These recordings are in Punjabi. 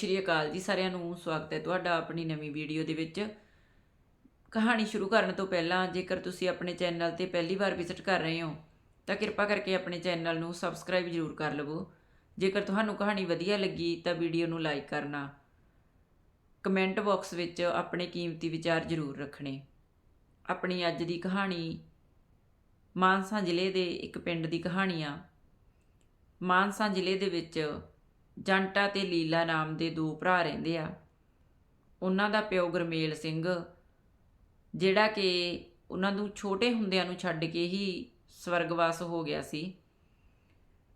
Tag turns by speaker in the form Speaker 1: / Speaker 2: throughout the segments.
Speaker 1: ਸ਼੍ਰੀ ਅਕਾਲ ਜੀ, ਸਾਰਿਆਂ ਨੂੰ ਸਵਾਗਤ ਹੈ ਤੁਹਾਡਾ ਆਪਣੀ ਨਵੀਂ ਵੀਡੀਓ ਦੇ ਵਿੱਚ। ਕਹਾਣੀ ਸ਼ੁਰੂ ਕਰਨ ਤੋਂ ਪਹਿਲਾਂ, ਜੇਕਰ ਤੁਸੀਂ ਆਪਣੇ ਚੈਨਲ ਤੇ ਪਹਿਲੀ ਵਾਰ ਵਿਜ਼ਿਟ ਕਰ ਰਹੇ ਹੋ, ਤਾਂ ਕਿਰਪਾ ਕਰਕੇ ਆਪਣੇ ਚੈਨਲ ਨੂੰ ਸਬਸਕ੍ਰਾਈਬ ਜ਼ਰੂਰ ਕਰ ਲਵੋ। ਜੇਕਰ ਤੁਹਾਨੂੰ ਕਹਾਣੀ ਵਧੀਆ ਲੱਗੀ, ਤਾਂ ਵੀਡੀਓ ਨੂੰ ਲਾਈਕ ਕਰਨਾ। ਕਮੈਂਟ ਬਾਕਸ ਵਿੱਚ ਆਪਣੇ ਕੀਮਤੀ ਵਿਚਾਰ ਜ਼ਰੂਰ ਰੱਖਣੇ। ਆਪਣੀ ਅੱਜ ਦੀ ਕਹਾਣੀ ਮਾਨਸਾ ਜ਼ਿਲ੍ਹੇ ਦੇ ਇੱਕ ਪਿੰਡ ਦੀ ਕਹਾਣੀ ਆ। ਮਾਨਸਾ ਜ਼ਿਲ੍ਹੇ ਦੇ ਵਿੱਚ ਜੰਟਾ ਤੇ ਲੀਲਾ ਨਾਮ ਦੇ ਦੋ ਭਰਾ ਰਹਿੰਦੇ ਆ। ਉਹਨਾਂ ਦਾ ਪਿਓ ਗੁਰਮੇਲ ਸਿੰਘ, ਜਿਹੜਾ ਕਿ ਉਹਨਾਂ ਨੂੰ ਛੋਟੇ ਹੁੰਦਿਆਂ ਨੂੰ ਛੱਡ ਕੇ ਹੀ ਸਵਰਗਵਾਸ ਹੋ ਗਿਆ ਸੀ।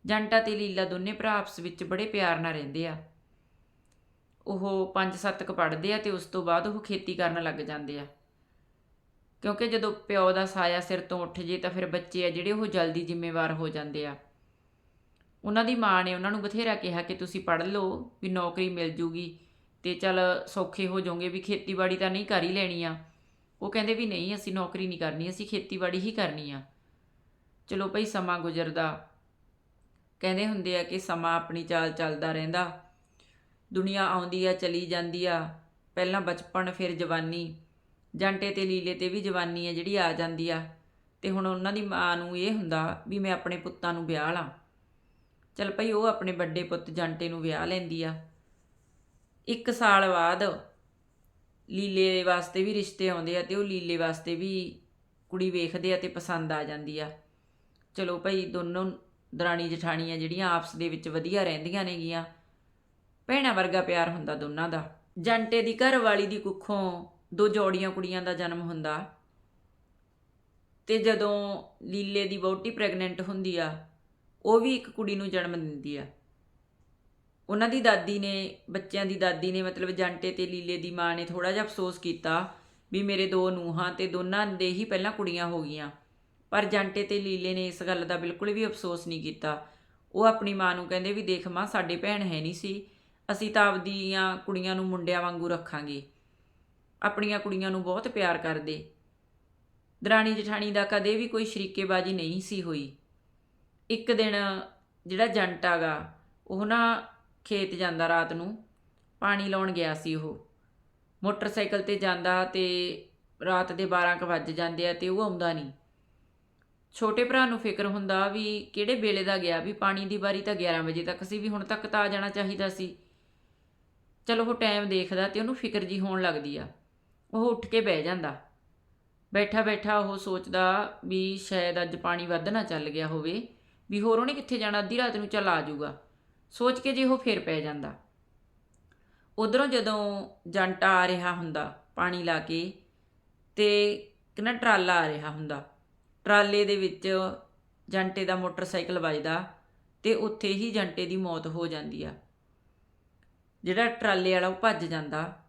Speaker 1: ਜੰਟਾ ਤੇ ਲੀਲਾ ਦੋਨੇ ਭਰਾ ਆਪਸ ਵਿੱਚ ਬੜੇ ਪਿਆਰ ਨਾਲ ਰਹਿੰਦੇ ਆ। ਉਹ 5-7 ਕ ਪੜ੍ਹਦੇ ਆ ਤੇ ਉਸ ਤੋਂ ਬਾਅਦ ਉਹ ਖੇਤੀ ਕਰਨ ਲੱਗ ਜਾਂਦੇ ਆ। ਕਿਉਂਕਿ ਜਦੋਂ ਪਿਓ ਦਾ ਸਾਇਆ ਸਿਰ ਤੋਂ ਉੱਠ ਜੇ ਤਾਂ ਫਿਰ ਬੱਚੇ ਆ ਜਿਹੜੇ ਉਹ ਜਲਦੀ ਜ਼ਿੰਮੇਵਾਰ ਹੋ ਜਾਂਦੇ ਆ। ਉਹਨਾਂ ਦੀ ਮਾਂ ਨੇ ਉਹਨਾਂ ਨੂੰ ਬਥੇਰਾ ਕਿਹਾ ਕਿ ਤੁਸੀਂ ਪੜ੍ਹ ਲਓ ਵੀ ਨੌਕਰੀ ਮਿਲ ਜੂਗੀ ਤੇ ਚਲ ਸੌਖੇ ਹੋ ਜਾਓਗੇ ਵੀ ਖੇਤੀਬਾੜੀ ਤਾਂ ਨਹੀਂ ਕਰ ਹੀ ਲੈਣੀ ਆ। ਉਹ ਕਹਿੰਦੇ ਵੀ ਨਹੀਂ, ਅਸੀਂ ਨੌਕਰੀ ਨਹੀਂ ਕਰਨੀ, ਅਸੀਂ ਖੇਤੀਬਾੜੀ ਹੀ ਕਰਨੀ ਆ। ਚਲੋ ਭਈ ਸਮਾਂ ਗੁਜ਼ਰਦਾ। ਕਹਿੰਦੇ ਹੁੰਦੇ ਆ ਕਿ ਸਮਾਂ ਆਪਣੀ ਚਾਲ ਚੱਲਦਾ ਰਹਿੰਦਾ। ਦੁਨੀਆ ਆਉਂਦੀ ਆ, ਚਲੀ ਜਾਂਦੀ ਆ। ਪਹਿਲਾਂ ਬਚਪਨ, ਫਿਰ ਜਵਾਨੀ। ਜੰਟੇ ਤੇ ਲੀਲੇ ਤੇ ਵੀ ਜਵਾਨੀ ਆ ਜਿਹੜੀ ਆ ਜਾਂਦੀ ਆ। ਤੇ ਹੁਣ ਉਹਨਾਂ ਦੀ ਮਾਂ ਨੂੰ ਇਹ ਹੁੰਦਾ ਵੀ ਮੈਂ ਆਪਣੇ ਪੁੱਤਾਂ ਨੂੰ ਵਿਆਹ ਲਾਂ। ਚਲ ਭਈ ਉਹ ਆਪਣੇ ਵੱਡੇ ਪੁੱਤ ਜੰਟੇ ਨੂੰ ਵਿਆਹ ਲੈਂਦੀ ਆ। ਇੱਕ ਸਾਲ ਬਾਅਦ ਲੀਲੇ ਵਾਸਤੇ ਵੀ ਰਿਸ਼ਤੇ ਆਉਂਦੇ ਆ ਤੇ ਉਹ ਲੀਲੇ ਵਾਸਤੇ ਵੀ ਕੁੜੀ ਵੇਖਦੇ ਆ ਤੇ ਪਸੰਦ ਆ ਜਾਂਦੀ ਆ। ਚਲੋ ਭਈ ਦੋਨੋਂ ਦਰਾਣੀ ਜਠਾਣੀਆਂ ਜਿਹੜੀਆਂ ਆਪਸ ਦੇ ਵਿੱਚ ਵਧੀਆ ਰਹਿੰਦੀਆਂ ਨੇਗੀਆਂ, ਭੈਣਾਂ ਵਰਗਾ ਪਿਆਰ ਹੁੰਦਾ ਦੋਨਾਂ ਦਾ। ਜੰਟੇ ਦੀ ਘਰ ਵਾਲੀ ਦੀ ਕੁੱਖੋਂ ਦੋ ਜੋੜੀਆਂ ਕੁੜੀਆਂ ਦਾ ਜਨਮ ਹੁੰਦਾ। ਤੇ ਜਦੋਂ ਲੀਲੇ ਦੀ ਵਹੁਟੀ ਪ੍ਰੈਗਨੈਂਟ ਹੁੰਦੀ ਆ ਉਹ ਵੀ ਇੱਕ ਕੁੜੀ ਨੂੰ ਜਨਮ ਦਿੰਦੀ ਆ। ਉਹਨਾਂ ਦੀ ਦਾਦੀ ਨੇ, ਬੱਚਿਆਂ ਦੀ ਦਾਦੀ ਨੇ ਮਤਲਬ ਜੰਟੇ ਤੇ ਲੀਲੇ ਦੀ ਮਾਂ ਨੇ ਥੋੜਾ ਜਿਹਾ ਅਫਸੋਸ ਕੀਤਾ ਵੀ ਮੇਰੇ ਦੋ ਨੂੰਹਾਂ ਤੇ ਦੋਨਾਂ ਦੇ ਹੀ ਪਹਿਲਾਂ ਕੁੜੀਆਂ ਹੋ ਗਈਆਂ। ਪਰ ਜੰਟੇ ਤੇ ਲੀਲੇ ਨੇ ਇਸ ਗੱਲ ਦਾ ਬਿਲਕੁਲ ਵੀ ਅਫਸੋਸ ਨਹੀਂ ਕੀਤਾ। ਉਹ ਆਪਣੀ ਮਾਂ ਨੂੰ ਕਹਿੰਦੇ ਵੀ ਦੇਖ ਮਾਂ, ਸਾਡੇ ਭੈਣ ਹੈ ਨਹੀਂ ਸੀ। ਅਸੀਂ ਤਾਂ ਆਪਦੀਆਂ ਕੁੜੀਆਂ ਨੂੰ ਮੁੰਡਿਆਂ ਵਾਂਗੂ ਰੱਖਾਂਗੇ। ਆਪਣੀਆਂ ਕੁੜੀਆਂ ਨੂੰ ਬਹੁਤ ਪਿਆਰ ਕਰਦੇ। ਦਰਾਣੀ ਜਠਾਣੀ ਦਾ ਕਦੇ ਵੀ ਕੋਈ ਸ਼ਰੀਕੇਬਾਜ਼ੀ ਨਹੀਂ ਸੀ ਹੋਈ। ਇੱਕ ਦਿਨ ਜਿਹੜਾ ਜੰਟ ਆਗਾ, ਉਹ ਨਾ ਖੇਤ ਜਾਂਦਾ ਰਾਤ ਨੂੰ, ਪਾਣੀ ਲਾਉਣ ਗਿਆ ਸੀ ਉਹ। ਮੋਟਰਸਾਈਕਲ ਤੇ ਜਾਂਦਾ ਤੇ ਰਾਤ ਦੇ 12 ਕ ਵੱਜ ਜਾਂਦੇ ਆ ਤੇ ਉਹ ਆਉਂਦਾ ਨਹੀਂ। ਛੋਟੇ ਭਰਾ ਨੂੰ ਫਿਕਰ ਹੁੰਦਾ ਵੀ ਕਿਹੜੇ ਵੇਲੇ ਦਾ ਗਿਆ, ਵੀ ਪਾਣੀ ਦੀ ਵਾਰੀ ਤਾਂ 11 ਵਜੇ ਤੱਕ ਸੀ, ਵੀ ਹੁਣ ਤੱਕ ਤਾਂ ਆ ਜਾਣਾ ਚਾਹੀਦਾ ਸੀ। ਚਲੋ ਉਹ ਟਾਈਮ ਦੇਖਦਾ ਤੇ ਉਹਨੂੰ ਫਿਕਰ ਜੀ ਹੋਣ ਲੱਗਦੀ ਆ। ਉਹ ਉੱਠ ਕੇ ਬਹਿ ਜਾਂਦਾ। ਬੈਠਾ ਬੈਠਾ ਉਹ ਸੋਚਦਾ ਵੀ ਸ਼ਾਇਦ ਅੱਜ ਪਾਣੀ ਵੱਧ ਨਾ ਚੱਲ ਗਿਆ ਹੋਵੇ। ਵੀ ਹੋਰ ਉਹਨੇ ਕਿੱਥੇ ਜਾਣਾ, ਅੱਧੀ ਰਾਤ ਨੂੰ ਚੱਲ ਆ ਜਾਊਗਾ। ਸੋਚ ਕੇ ਜੇ ਉਹ ਫੇਰ ਪੈ ਜਾਂਦਾ। ਉਧਰੋਂ ਜਦੋਂ ਜੰਟਾ ਆ ਰਿਹਾ ਹੁੰਦਾ ਪਾਣੀ ਲਾ ਕੇ ਤੇ ਕਿੰਨਾ ਟਰਾਲਾ ਆ ਰਿਹਾ ਹੁੰਦਾ। ਟਰਾਲੇ ਦੇ ਵਿੱਚ ਜੰਟੇ ਦਾ ਮੋਟਰਸਾਈਕਲ ਵੱਜਦਾ ਤੇ ਉੱਥੇ ਹੀ ਜੰਟੇ ਦੀ ਮੌਤ ਹੋ ਜਾਂਦੀ ਆ। ਜਿਹੜਾ ਟਰਾਲੇ ਵਾਲਾ ਉਹ ਭੱਜ ਜਾਂਦਾ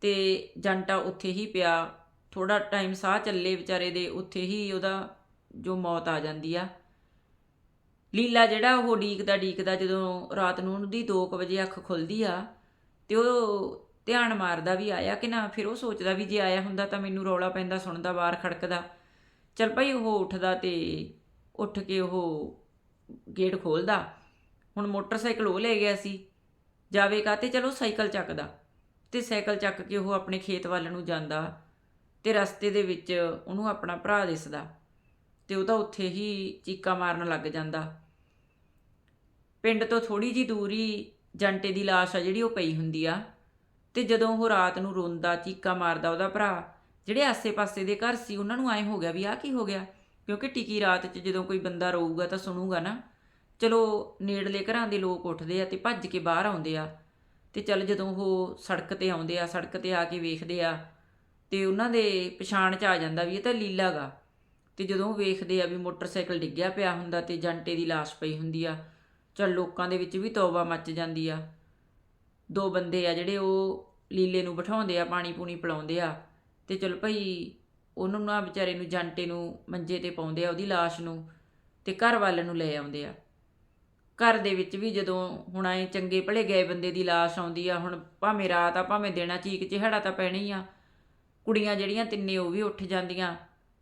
Speaker 1: ਤੇ ਜੰਟਾ ਉੱਥੇ ਹੀ ਪਿਆ। ਥੋੜਾ ਟਾਈਮ ਸਾਹ ਚੱਲੇ ਵਿਚਾਰੇ ਦੇ, ਉੱਥੇ ਹੀ ਉਹਦਾ ਜੋ ਮੌਤ ਆ ਜਾਂਦੀ ਆ। ਲੀਲਾ ਜਿਹੜਾ ਉਹ ਡੀਕਦਾ ਡੀਕਦਾ ਜਦੋਂ ਰਾਤ ਨੂੰ ਉਹਦੀ 2 ਵਜੇ ਅੱਖ ਖੁੱਲਦੀ ਆ, ਤੇ ਉਹ ਧਿਆਨ ਮਾਰਦਾ ਵੀ ਆਇਆ ਕਿ ਨਾ, ਫਿਰ ਉਹ ਸੋਚਦਾ ਵੀ ਜੇ ਆਇਆ ਹੁੰਦਾ ਤਾਂ ਮੈਨੂੰ ਰੌਲਾ ਪੈਂਦਾ ਸੁਣਦਾ, ਬਾਹਰ ਖੜਕਦਾ। ਚਲ ਭਾਈ ਉਹ ਉੱਠਦਾ ਤੇ ਉੱਠ ਕੇ ਉਹ ਗੇਟ ਖੋਲਦਾ। ਹੁਣ ਮੋਟਰਸਾਈਕਲ ਉਹ ਲੈ ਗਿਆ ਸੀ, ਜਾਵੇ ਕਾਤੇ ਚਲੋ ਸਾਈਕਲ ਚੱਕਦਾ। ਤੇ ਸਾਈਕਲ ਚੱਕ ਕੇ ਉਹ ਆਪਣੇ ਖੇਤ ਵੱਲ ਨੂੰ ਜਾਂਦਾ ਤੇ ਰਸਤੇ ਦੇ ਵਿੱਚ ਉਹਨੂੰ ਆਪਣਾ ਭਰਾ ਦਿਸਦਾ। ਤੇ ਉਹ ਤਾਂ ਉੱਥੇ ਹੀ ਚੀਕਾ ਮਾਰਨ ਲੱਗ ਜਾਂਦਾ। ਪਿੰਡ ਤੋਂ ਥੋੜੀ ਜੀ ਦੂਰ ਹੀ ਜੰਟੇ ਦੀ ਲਾਸ਼ ਆ ਜਿਹੜੀ ਉਹ ਪਈ ਹੁੰਦੀ ਆ। ਤੇ ਜਦੋਂ ਉਹ ਰਾਤ ਨੂੰ ਰੋਂਦਾ, ਚੀਕਾ ਮਾਰਦਾ ਉਹਦਾ ਭਰਾ, ਜਿਹੜੇ ਆਸੇ-ਪਾਸੇ ਦੇ ਘਰ ਸੀ, ਉਹਨਾਂ ਨੂੰ ਐ ਹੋ ਗਿਆ ਵੀ ਆ ਕੀ ਹੋ ਗਿਆ? ਕਿਉਂਕਿ ਟਿਕੀ ਰਾਤ 'ਚ ਜਦੋਂ ਕੋਈ ਬੰਦਾ ਰੋਊਗਾ ਤਾਂ ਸੁਣੂਗਾ ਨਾ। ਚਲੋ, ਨੇੜਲੇ ਘਰਾਂ ਦੇ ਲੋਕ ਉੱਠਦੇ ਆ ਤੇ ਭੱਜ ਕੇ ਬਾਹਰ ਆਉਂਦੇ ਆ। ਤੇ ਚੱਲ ਜਦੋਂ ਉਹ ਸੜਕ ਤੇ ਆਉਂਦੇ ਆ, ਸੜਕ ਤੇ ਆ ਕੇ ਵੇਖਦੇ ਆ, ਤੇ ਉਹਨਾਂ ਦੇ ਪਛਾਣ 'ਚ ਆ ਜਾਂਦਾ ਵੀ ਇਹ ਤਾਂ ਲੀਲਾ ਗਾ ਤੇ ਜਦੋਂ ਵੇਖਦੇ ਆ ਵੀ ਮੋਟਰਸਾਈਕਲ ਡਿੱਗਿਆ ਪਿਆ ਹੁੰਦਾ ਤੇ ਜੰਟੇ ਦੀ ਲਾਸ਼ ਪਈ ਹੁੰਦੀ ਆ, ਚਲ ਲੋਕਾਂ ਦੇ ਵਿੱਚ ਵੀ ਤੌਬਾ ਮੱਚ ਜਾਂਦੀ ਆ। ਦੋ ਬੰਦੇ ਆ ਜਿਹੜੇ ਉਹ ਲੀਲੇ ਨੂੰ ਬਿਠਾਉਂਦੇ ਆ, ਪਾਣੀ ਪੂਣੀ ਪਿਲਾਉਂਦੇ ਆ ਤੇ ਚਲ ਭਈ ਉਹਨੂੰ ਨਾ ਵਿਚਾਰੇ ਨੂੰ ਜੰਟੇ ਨੂੰ ਮੰਜੇ ਤੇ ਪਾਉਂਦੇ ਆ, ਉਹਦੀ ਲਾਸ਼ ਨੂੰ ਤੇ ਘਰ ਵੱਲ ਨੂੰ ਲੈ ਆਉਂਦੇ ਆ। ਘਰ ਦੇ ਵਿੱਚ ਵੀ ਜਦੋਂ ਹੁਣ ਆਏ ਚੰਗੇ ਭਲੇ ਗਏ ਬੰਦੇ ਦੀ ਲਾਸ਼ ਆਉਂਦੀ ਆ, ਹੁਣ ਭਾਵੇਂ ਰਾਤ ਆ, ਭਾਵੇਂ ਦਿਨ ਆ, ਚੀਕ ਚਿਹੜਾ ਤਾਂ ਪੈਣੀ ਆ। ਕੁੜੀਆਂ ਜਿਹੜੀਆਂ ਤਿੰਨੇ ਉਹ ਵੀ ਉੱਠ ਜਾਂਦੀਆਂ।